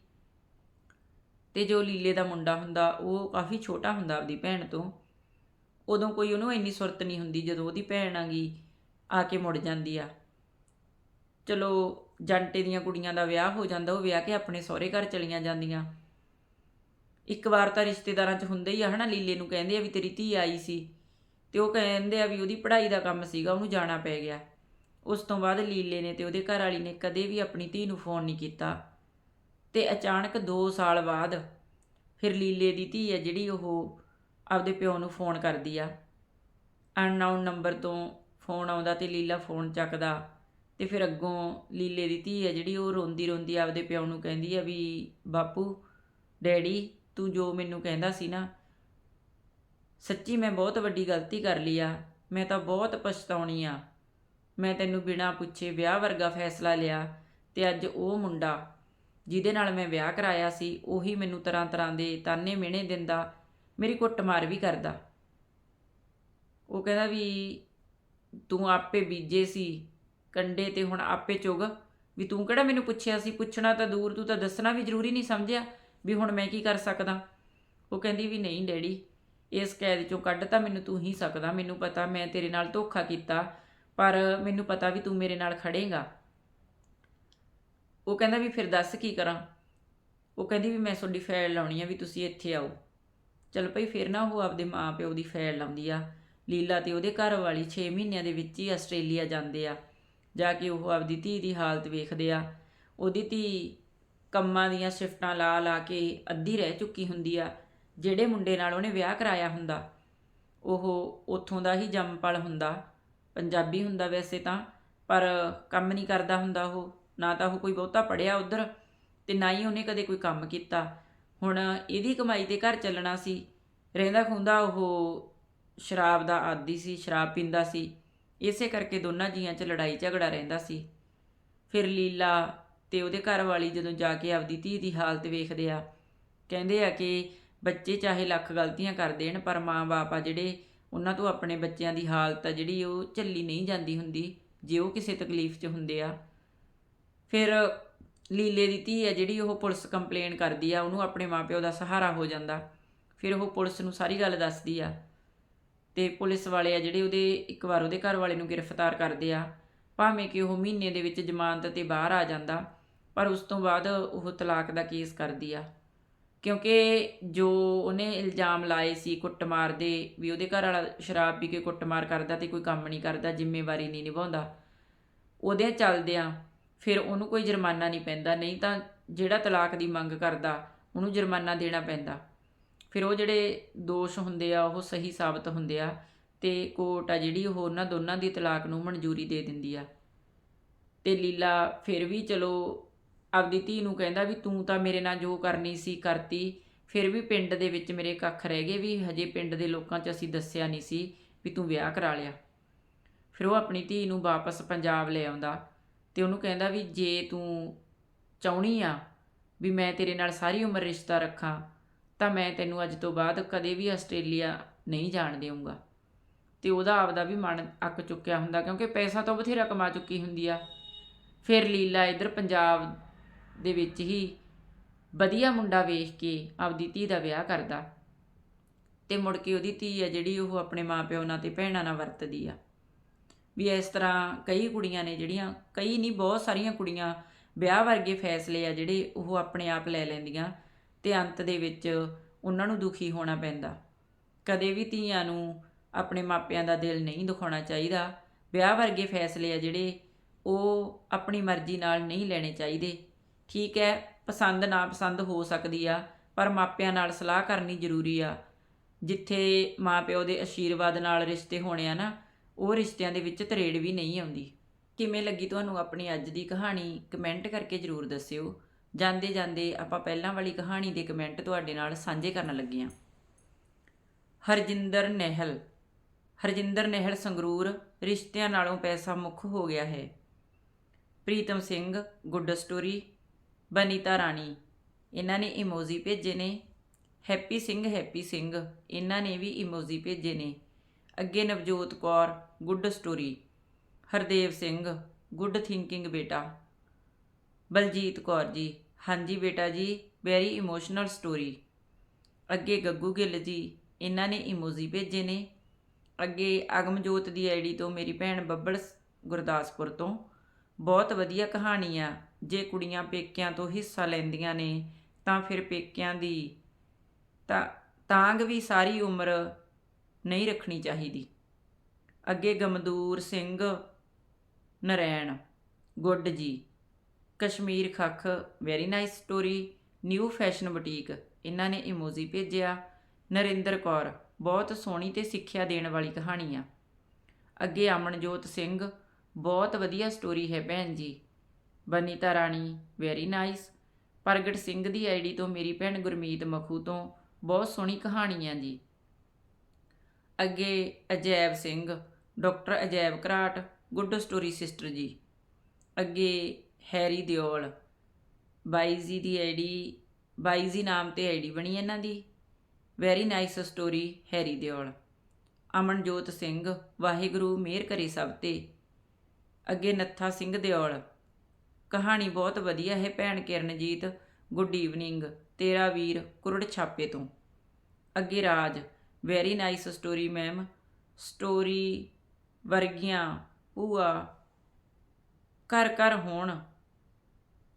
Speaker 1: ਤੇ ਜੋ ਲੀਲੇ ਦਾ ਮੁੰਡਾ ਹੁੰਦਾ, ਉਹ ਕਾਫੀ ਛੋਟਾ ਹੁੰਦਾ ਆਪਦੀ ਭੈਣ ਤੋਂ। ਉਦੋਂ ਕੋਈ ਉਹਨੂੰ ਇੰਨੀ ਸੁਰਤ ਨਹੀਂ ਹੁੰਦੀ, ਜਦੋਂ ਉਹਦੀ ਭੈਣ ਆਗੀ ਆ ਕੇ ਮੁੜ ਜਾਂਦੀ ਆ। ਚਲੋ, ਜੰਟੇ ਦੀਆਂ ਕੁੜੀਆਂ ਦਾ ਵਿਆਹ ਹੋ ਜਾਂਦਾ, ਉਹ ਵਿਆਹ ਕੇ ਆਪਣੇ ਸਹੁਰੇ ਘਰ ਚਲੀਆਂ ਜਾਂਦੀਆਂ। ਇੱਕ ਵਾਰ ਤਾਂ ਰਿਸ਼ਤੇਦਾਰਾਂ 'ਚ ਹੁੰਦੇ ਹੀ ਆ, ਹਨਾ, ਲੀਲੇ ਨੂੰ ਕਹਿੰਦੇ ਆ ਵੀ ਤੇਰੀ ਧੀ ਆਈ ਸੀ। ਤੇ ਉਹ ਕਹਿੰਦੇ ਆ ਵੀ ਉਹਦੀ ਪੜ੍ਹਾਈ ਦਾ ਕੰਮ ਸੀਗਾ, ਉਹਨੂੰ ਜਾਣਾ ਪੈ ਗਿਆ। ਉਸ ਤੋਂ ਬਾਅਦ ਲੀਲੇ ਨੇ ਤੇ ਉਹਦੇ ਘਰ ਵਾਲੀ ਨੇ ਕਦੇ ਵੀ ਆਪਣੀ ਧੀ ਨੂੰ ਫੋਨ ਨਹੀਂ ਕੀਤਾ। ਤੇ ਅਚਾਨਕ 2 ਸਾਲ ਬਾਅਦ ਫਿਰ ਲੀਲੇ ਦੀ ਧੀ ਹੈ ਜਿਹੜੀ ਉਹ ਆਪਦੇ ਪਿਓ ਨੂੰ ਫੋਨ ਕਰਦੀ ਆ। ਅਨਨਾਊਨ ਨੰਬਰ ਤੋਂ ਫੋਨ ਆਉਂਦਾ ਤੇ ਲੀਲਾ ਫੋਨ ਚੱਕਦਾ ਤੇ ਫਿਰ ਅੱਗੋਂ ਲੀਲੇ ਦੀ ਧੀ ਹੈ ਜਿਹੜੀ ਉਹ ਰੋਂਦੀ ਰੋਂਦੀ ਆਪਦੇ ਪਿਓ ਨੂੰ ਕਹਿੰਦੀ ਆ ਵੀ, ਬਾਪੂ, ਡੈਡੀ, ਤੂੰ ਜੋ ਮੈਨੂੰ ਕਹਿੰਦਾ ਸੀ ਨਾ, ਸੱਚੀ ਮੈਂ ਬਹੁਤ ਵੱਡੀ ਗਲਤੀ ਕਰ ਲਈ ਆ। ਮੈਂ ਤਾਂ ਬਹੁਤ ਪਛਤਾਉਣੀ ਆ। ਮੈਂ ਤੈਨੂੰ ਬਿਨਾਂ ਪੁੱਛੇ ਵਿਆਹ ਵਰਗਾ ਫੈਸਲਾ ਲਿਆ ਤੇ ਅੱਜ ਉਹ ਮੁੰਡਾ ਜਿਹਦੇ ਨਾਲ ਮੈਂ ਵਿਆਹ ਕਰਾਇਆ ਸੀ, ਉਹੀ ਮੈਨੂੰ ਤਰ੍ਹਾਂ ਤਰ੍ਹਾਂ ਦੇ ਤਾਨੇ ਮਿਹਣੇ ਦਿੰਦਾ, ਮੇਰੀ ਕੁੱਟਮਾਰ ਵੀ ਕਰਦਾ। ਉਹ ਕਹਿੰਦਾ ਵੀ ਤੂੰ ਆਪੇ ਬੀਜੇ ਸੀ, ਕੰਡੇ ਤੇ ਹੁਣ ਆਪੇ ਚੁਗ। ਵੀ ਤੂੰ ਕਿਹੜਾ ਮੈਨੂੰ ਪੁੱਛਿਆ ਸੀ? ਪੁੱਛਣਾ ਤਾਂ ਦੂਰ, ਤੂੰ ਤਾਂ ਦੱਸਣਾ ਵੀ ਜ਼ਰੂਰੀ ਨਹੀਂ ਸਮਝਿਆ ਵੀ ਹੁਣ ਮੈਂ ਕੀ ਕਰ ਸਕਦਾ। ਉਹ ਕਹਿੰਦੀ ਵੀ ਨਹੀਂ ਡੈਡੀ, ਇਸ ਕੈਦ ਚੋਂ ਕੱਢ ਤਾਂ ਮੈਨੂੰ ਤੂੰ ਹੀ ਸਕਦਾ, ਮੈਨੂੰ ਪਤਾ ਮੈਂ ਤੇਰੇ ਨਾਲ ਧੋਖਾ ਕੀਤਾ, ਪਰ ਮੈਨੂੰ ਪਤਾ ਵੀ ਤੂੰ ਮੇਰੇ ਨਾਲ ਖੜੇਗਾ ਉਹ ਕਹਿੰਦਾ ਵੀ ਫਿਰ ਦੱਸ ਕੀ ਕਰਾਂ? ਉਹ ਕਹਿੰਦੀ ਵੀ ਮੈਂ ਤੁਹਾਡੀ ਫਾਈਲ ਲਾਉਣੀ ਆ ਵੀ ਤੁਸੀਂ ਇੱਥੇ ਆਓ। ਚਲ ਭਈ ਫਿਰ ਨਾ ਉਹ ਆਪਦੇ ਮਾਂ ਪਿਓ ਦੀ ਫਾਈਲ ਲਾਉਂਦੀ ਆ। ਲੀਲਾ ਤੇ ਉਹਦੇ ਘਰ ਵਾਲੀ 6 ਮਹੀਨਿਆਂ ਦੇ ਵਿੱਚ ਹੀ ਆਸਟ੍ਰੇਲੀਆ ਜਾਂਦੇ ਆ। ਜਾ ਕੇ ਉਹ ਆਪਦੀ ਧੀ ਦੀ ਹਾਲਤ ਵੇਖਦੇ ਆ। ਉਹਦੀ ਧੀ ਕੰਮਾਂ ਦੀਆਂ ਸ਼ਿਫਟਾਂ ਲਾ ਲਾ ਕੇ ਅੱਧੀ ਰਹਿ ਚੁੱਕੀ ਹੁੰਦੀ ਆ, ਜਿਹੜੇ ਮੁੰਡੇ ਨਾਲ ਉਹਨੇ ਵਿਆਹ ਕਰਾਇਆ ਹੁੰਦਾ। ਉਹ ਉੱਥੋਂ ਦਾ ਹੀ ਜੰਮਪਲ ਹੁੰਦਾ। ਪੰਜਾਬੀ ਹੁੰਦਾ ਵੈਸੇ ਤਾਂ, ਪਰ ਕੰਮ ਨਹੀਂ ਕਰਦਾ ਹੁੰਦਾ ਉਹ। ਨਾ ਤਾਂ ਉਹ ਕੋਈ ਬਹੁਤਾ ਪੜਿਆ ਉਧਰ ਤੇ ਨਾ ਹੀ ਉਹਨੇ ਕਦੇ ਕੋਈ ਕੰਮ ਕੀਤਾ। ਹੁਣ ਇਹਦੀ ਕਮਾਈ ਤੇ ਘਰ ਚੱਲਣਾ ਸੀ। ਰਹਿੰਦਾ ਖੁੰਦਾ ਉਹ ਸ਼ਰਾਬ ਦਾ ਆਦੀ ਸੀ, ਸ਼ਰਾਬ ਪੀਂਦਾ ਸੀ। ਇਸੇ ਕਰਕੇ ਦੋਨਾਂ ਜੀਆਂ 'ਚ ਲੜਾਈ ਝਗੜਾ ਰਹਿੰਦਾ ਸੀ। ਫਿਰ ਲੀਲਾ ਤੇ ਉਹਦੇ ਘਰ ਵਾਲੀ ਜਦੋਂ ਜਾ ਕੇ ਆਪਦੀ ਧੀ ਦੀ ਹਾਲਤ ਵੇਖਦੇ ਆ, ਕਹਿੰਦੇ ਆ ਕਿ ਬੱਚੇ ਚਾਹੇ ਲੱਖ ਗਲਤੀਆਂ ਕਰ ਦੇਣ, ਪਰ ਮਾਂ-ਬਾਪ ਆ ਜਿਹੜੇ, ਉਹਨਾਂ ਤੋਂ ਆਪਣੇ ਬੱਚਿਆਂ ਦੀ ਹਾਲਤ ਆ ਜਿਹੜੀ ਉਹ ਝੱਲੀ ਨਹੀਂ ਜਾਂਦੀ ਹੁੰਦੀ। ਜੇ ਉਹ ਕਿਸੇ ਤਕਲੀਫ 'ਚ ਹੁੰਦੇ ਆ ਫਿਰ ਲੀਲੇ ਦੀ ਧੀ ਹੈ ਜਿਹੜੀ ਉਹ ਪੁਲਿਸ ਕੰਪਲੇਨ ਕਰਦੀ ਆ, ਉਹਨੂੰ ਆਪਣੇ ਮਾਪਿਓ ਦਾ ਸਹਾਰਾ ਹੋ ਜਾਂਦਾ। ਫਿਰ ਉਹ ਪੁਲਿਸ ਨੂੰ ਸਾਰੀ ਗੱਲ ਦੱਸਦੀ ਆ। ਤੇ ਪੁਲਿਸ ਵਾਲੇ ਆ ਜਿਹੜੇ ਉਹਦੇ ਇੱਕ ਵਾਰ ਉਹਦੇ ਘਰ ਵਾਲੇ ਨੂੰ ਗ੍ਰਿਫਤਾਰ ਕਰਦੇ ਆ। ਭਾਵੇਂ ਕਿ ਉਹ ਮਹੀਨੇ ਦੇ ਵਿੱਚ ਜ਼ਮਾਨਤ ਤੇ ਬਾਹਰ ਆ ਜਾਂਦਾ, ਪਰ ਉਸ ਤੋਂ ਬਾਅਦ ਉਹ ਤਲਾਕ ਦਾ ਕੇਸ ਕਰਦੀ ਆ। ਕਿਉਂਕਿ ਜੋ ਉਹਨੇ ਇਲਜ਼ਾਮ ਲਾਏ ਸੀ ਕੁੱਟਮਾਰ ਦੇ ਵੀ ਉਹਦੇ ਘਰ ਵਾਲਾ ਸ਼ਰਾਬ ਪੀ ਕੇ ਕੁੱਟਮਾਰ ਕਰਦਾ ਤੇ ਕੋਈ ਕੰਮ ਨਹੀਂ ਕਰਦਾ, ਜ਼ਿੰਮੇਵਾਰੀ ਨਹੀਂ ਨਿਭਾਉਂਦਾ, ਉਹਦੇ ਚੱਲਦਿਆਂ ਫਿਰ ਉਹਨੂੰ ਕੋਈ ਜੁਰਮਾਨਾ ਨਹੀਂ ਪੈਂਦਾ, ਨਹੀਂ ਤਾਂ ਜਿਹੜਾ ਤਲਾਕ ਦੀ ਮੰਗ ਕਰਦਾ, ਉਹਨੂੰ ਜੁਰਮਾਨਾ ਦੇਣਾ ਪੈਂਦਾ। ਫਿਰ ਉਹ ਜਿਹੜੇ ਦੋਸ਼ ਹੁੰਦੇ ਆ, ਉਹ ਸਹੀ ਸਾਬਤ ਹੁੰਦੇ ਆ ਤੇ ਕੋਰਟ ਆ ਜਿਹੜੀ ਉਹ ਉਹਨਾਂ ਦੋਨਾਂ ਦੀ ਤਲਾਕ ਨੂੰ ਮਨਜ਼ੂਰੀ ਦੇ ਦਿੰਦੀ ਆ। ਤੇ ਲੀਲਾ ਫਿਰ ਵੀ ਚਲੋ ਆਪਦੀ ਧੀ ਨੂੰ ਕਹਿੰਦਾ ਵੀ ਤੂੰ ਤਾਂ ਮੇਰੇ ਨਾਲ ਜੋ ਕਰਨੀ ਸੀ ਕਰਤੀ, ਫਿਰ ਵੀ ਪਿੰਡ ਦੇ ਵਿੱਚ ਮੇਰੇ ਕੱਖ ਰਹਿ ਗਏ ਵੀ ਹਜੇ ਪਿੰਡ ਦੇ ਲੋਕਾਂ 'ਚ ਅਸੀਂ ਦੱਸਿਆ ਨਹੀਂ ਸੀ ਵੀ ਤੂੰ ਵਿਆਹ ਕਰਾ ਲਿਆ। ਫਿਰ ਉਹ ਆਪਣੀ ਧੀ ਨੂੰ ਵਾਪਸ ਪੰਜਾਬ ਲੈ ਆਉਂਦਾ। ਤੇ ਉਹਨੂੰ ਕਹਿੰਦਾ ਵੀ ਜੇ ਤੂੰ ਚਾਹਣੀ ਆ ਵੀ ਮੈਂ ਤੇਰੇ ਨਾਲ ਸਾਰੀ ਉਮਰ ਰਿਸ਼ਤਾ ਰੱਖਾਂ, ਤਾਂ ਮੈਂ ਤੈਨੂੰ ਅੱਜ ਤੋਂ ਬਾਅਦ ਕਦੇ ਵੀ ਆਸਟ੍ਰੇਲੀਆ ਨਹੀਂ ਜਾਣ ਦੇਵਾਂਗਾ ਤੇ ਉਹਦਾ ਆਪਦਾ ਵੀ ਮਨ ਅੱਕ ਚੁੱਕਿਆ ਹੁੰਦਾ, ਕਿਉਂਕਿ ਪੈਸਾ ਤਾਂ ਬਥੇਰਾ ਕਮਾ ਚੁੱਕੀ ਹੁੰਦੀ ਆ। ਫਿਰ ਲੀਲਾ ਇਧਰ ਪੰਜਾਬ ਦੇ ਵਿੱਚ ਹੀ ਵਧੀਆ ਮੁੰਡਾ ਵੇਖ ਕੇ ਆਪਦੀ ਧੀ ਦਾ ਵਿਆਹ ਕਰਦਾ ਤੇ ਮੁੜ ਕੇ ਉਹਦੀ ਧੀ ਆ ਜਿਹੜੀ ਉਹ ਆਪਣੇ ਮਾਪਿਓ ਨਾਲ ਤੇ ਭੈਣਾਂ ਨਾਲ ਵਰਤਦੀ ਆ। ਵੀ ਇਸ ਤਰ੍ਹਾਂ ਕਈ ਕੁੜੀਆਂ ਨੇ ਜਿਹੜੀਆਂ, ਕਈ ਨਹੀਂ, ਬਹੁਤ ਸਾਰੀਆਂ ਕੁੜੀਆਂ ਵਿਆਹ ਵਰਗੇ ਫੈਸਲੇ ਆ ਜਿਹੜੇ ਉਹ ਆਪਣੇ ਆਪ ਲੈ ਲੈਂਦੀਆਂ ਤੇ ਅੰਤ ਦੇ ਵਿੱਚ ਉਹਨਾਂ ਨੂੰ ਦੁਖੀ ਹੋਣਾ ਪੈਂਦਾ। ਕਦੇ ਵੀ ਧੀਆਂ ਨੂੰ ਆਪਣੇ ਮਾਪਿਆਂ ਦਾ ਦਿਲ ਨਹੀਂ ਦੁਖਾਉਣਾ ਚਾਹੀਦਾ। ਵਿਆਹ ਵਰਗੇ ਫੈਸਲੇ ਆ ਜਿਹੜੇ ਉਹ ਆਪਣੀ ਮਰਜ਼ੀ ਨਾਲ ਨਹੀਂ ਲੈਣੇ ਚਾਹੀਦੇ। ਠੀਕ ਹੈ, ਪਸੰਦ ਨਾ ਪਸੰਦ ਹੋ ਸਕਦੀ ਆ, ਪਰ ਮਾਪਿਆਂ ਨਾਲ ਸਲਾਹ ਕਰਨੀ ਜ਼ਰੂਰੀ ਆ। ਜਿੱਥੇ ਮਾਪਿਓ ਦੇ ਆਸ਼ੀਰਵਾਦ ਨਾਲ ਰਿਸ਼ਤੇ ਹੋਣੇ ਆ ਨਾ ਉਹ ਰਿਸ਼ਤਿਆਂ ਦੇ ਵਿੱਚ ਤਰੇੜ ਵੀ ਨਹੀਂ ਆਉਂਦੀ। ਕਿਵੇਂ ਲੱਗੀ ਤੁਹਾਨੂੰ ਆਪਣੀ ਅੱਜ ਦੀ ਕਹਾਣੀ? ਕਮੈਂਟ ਕਰਕੇ ਜਰੂਰ ਦੱਸਿਓ। ਜਾਂਦੇ ਜਾਂਦੇ ਆਪਾਂ ਪਹਿਲਾਂ ਵਾਲੀ ਕਹਾਣੀ ਦੇ ਕਮੈਂਟ ਤੁਹਾਡੇ ਨਾਲ ਸਾਂਝੇ ਕਰਨ ਲੱਗੇ ਹਾਂ। ਹਰਜਿੰਦਰ ਨਹਿਲ। ਹਰਜਿੰਦਰ ਨਹਿਲ ਸੰਗਰੂਰ, ਰਿਸ਼ਤਿਆਂ ਨਾਲੋਂ ਪੈਸਾ ਮੁੱਖ ਹੋ ਗਿਆ ਹੈ। Pritam Singh, good story. Vineeta Rani. ਇਹਨਾਂ ਨੇ ਇਮੋਜੀ ਭੇਜੇ ਨੇ। ਹੈਪੀ ਸਿੰਘ ਹੈਪੀ ਸਿੰਘ। ਇਹਨਾਂ ਨੇ ਵੀ ਇਮੋਜੀ ਭੇਜੇ ਨੇ। ਅੱਗੇ Navjot Kaur, good story. Hardev Singh, good thinking ਬੇਟਾ। ਬਲਜੀਤ ਕੌਰ ਜੀ, ਹਾਂਜੀ ਬੇਟਾ ਜੀ, ਵੈਰੀ ਇਮੋਸ਼ਨਲ ਸਟੋਰੀ। ਅੱਗੇ ਗੱਗੂ ਗਿੱਲ ਜੀ, ਇਹਨਾਂ ਨੇ ਇਮੋਜੀ ਭੇਜੇ ਨੇ। ਅੱਗੇ ਅਗਮਜੋਤ ਦੀ ਆਈਡੀ ਤੋਂ ਮੇਰੀ ਭੈਣ ਬੱਬਲ ਗੁਰਦਾਸਪੁਰ ਤੋਂ। ਬਹੁਤ ਵਧੀਆ ਕਹਾਣੀ ਆ, ਜੇ ਕੁੜੀਆਂ ਪੇਕਿਆਂ ਤੋਂ ਹਿੱਸਾ ਲੈਂਦੀਆਂ ਨੇ, ਤਾਂ ਫਿਰ ਪੇਕਿਆਂ ਦੀ ਤਾਂ, ਤਾਂਗ ਵੀ ਸਾਰੀ ਉਮਰ ਨਹੀਂ ਰੱਖਣੀ ਚਾਹੀਦੀ। ਅੱਗੇ ਗਮਦੂਰ ਸਿੰਘ ਨਰੈਣ, ਗੁੱਡ ਜੀ। Kashmir Khakh very nice story new fashion boutique ਇਹਨਾਂ ਨੇ ਇਮੋਜੀ ਭੇਜਿਆ, ਨਰਿੰਦਰ ਕੌਰ, ਬਹੁਤ ਸੋਹਣੀ ਤੇ ਸਿੱਖਿਆ ਦੇਣ ਵਾਲੀ ਕਹਾਣੀ ਆ। ਅੱਗੇ ਅਮਨਜੋਤ ਸਿੰਘ, ਬਹੁਤ ਵਧੀਆ ਸਟੋਰੀ ਹੈ ਭੈਣ ਜੀ। ਬਨੀਤਾ ਰਾਣੀ ਵੈਰੀ ਨਾਈਸ ਪ੍ਰਗਟ ਸਿੰਘ ਦੀ ਆਈਡੀ ਤੋਂ ਮੇਰੀ ਭੈਣ ਗੁਰਮੀਤ ਮਖੂ ਤੋਂ ਬਹੁਤ ਸੋਹਣੀ ਕਹਾਣੀ ਆ ਜੀ। ਅੱਗੇ Ajaib Singh, doctor Ajaib Gharat, good story sister ਜੀ। ਅੱਗੇ ਹੈਰੀ ਦਿਓਲ। ਬਾਈ ਜੀ ਦੀ ਆਈਡੀ ਬਾਈ ਜੀ ਨਾਮ ਤੇ ਆਈਡੀ ਬਣੀ ਇਹਨਾਂ ਦੀ। Very nice story, Harry Deol. Amanjot Singh, Waheguru ਮਿਹਰ ਕਰੇ ਸਭ ਤੇ। ਅੱਗੇ ਨੱਥਾ ਸਿੰਘ ਦਿਓਲ। ਕਹਾਣੀ ਬਹੁਤ ਵਧੀਆ ਹੈ ਭੈਣ ਕਿਰਨਜੀਤ, ਗੁੱਡ ਈਵਨਿੰਗ, ਤੇਰਾ ਵੀਰ ਕੁਰੜ ਛਾਪੇ ਤੋਂ। ਅੱਗੇ Raj. Very nice story ma'am story ਵਰਗੀਆਂ, ਭੂਆ। ਘਰ ਘਰ ਹੋਣ।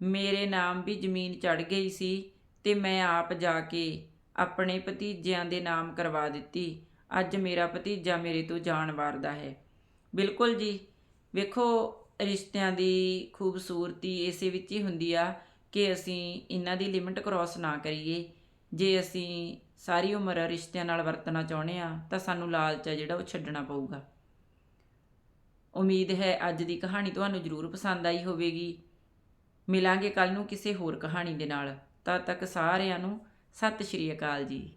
Speaker 1: ਮੇਰੇ ਨਾਮ ਵੀ ਜ਼ਮੀਨ ਚੜ ਗਈ ਸੀ ਤੇ ਮੈਂ ਆਪ ਜਾ ਕੇ ਆਪਣੇ ਭਤੀਜਿਆਂ ਦੇ ਨਾਮ ਕਰਵਾ ਦਿੱਤੀ। ਅੱਜ ਮੇਰਾ ਭਤੀਜਾ ਮੇਰੇ ਤੋਂ ਜਾਣ ਵਾਰਦਾ ਹੈ। ਬਿਲਕੁਲ ਜੀ, ਵੇਖੋ, ਰਿਸ਼ਤਿਆਂ ਦੀ ਖੂਬਸੂਰਤੀ ਇਸੇ ਵਿੱਚ ਹੀ ਹੁੰਦੀ ਆ ਕਿ ਅਸੀਂ ਇਹਨਾਂ ਦੀ ਲਿਮਿਟ ਕ੍ਰਾਸ ਨਾ ਕਰੀਏ। ਜੇ ਅਸੀਂ ਸਾਰੀ ਉਮਰ ਰਿਸ਼ਤਿਆਂ ਨਾਲ ਵਰਤਣਾ ਚਾਹੁੰਦੇ ਆ, ਤਾਂ ਸਾਨੂੰ ਲਾਲਚ ਆ ਜਿਹੜਾ ਉਹ ਛੱਡਣਾ ਪਊਗਾ। ਉਮੀਦ ਹੈ ਅੱਜ ਦੀ ਕਹਾਣੀ ਤੁਹਾਨੂੰ ਜ਼ਰੂਰ ਪਸੰਦ ਆਈ ਹੋਵੇਗੀ। ਮਿਲਾਂਗੇ ਕੱਲ ਨੂੰ ਕਿਸੇ ਹੋਰ ਕਹਾਣੀ ਦੇ ਨਾਲ। ਤਦ ਤੱਕ ਸਾਰਿਆਂ ਨੂੰ ਸਤਿ ਸ਼੍ਰੀ ਅਕਾਲ ਜੀ।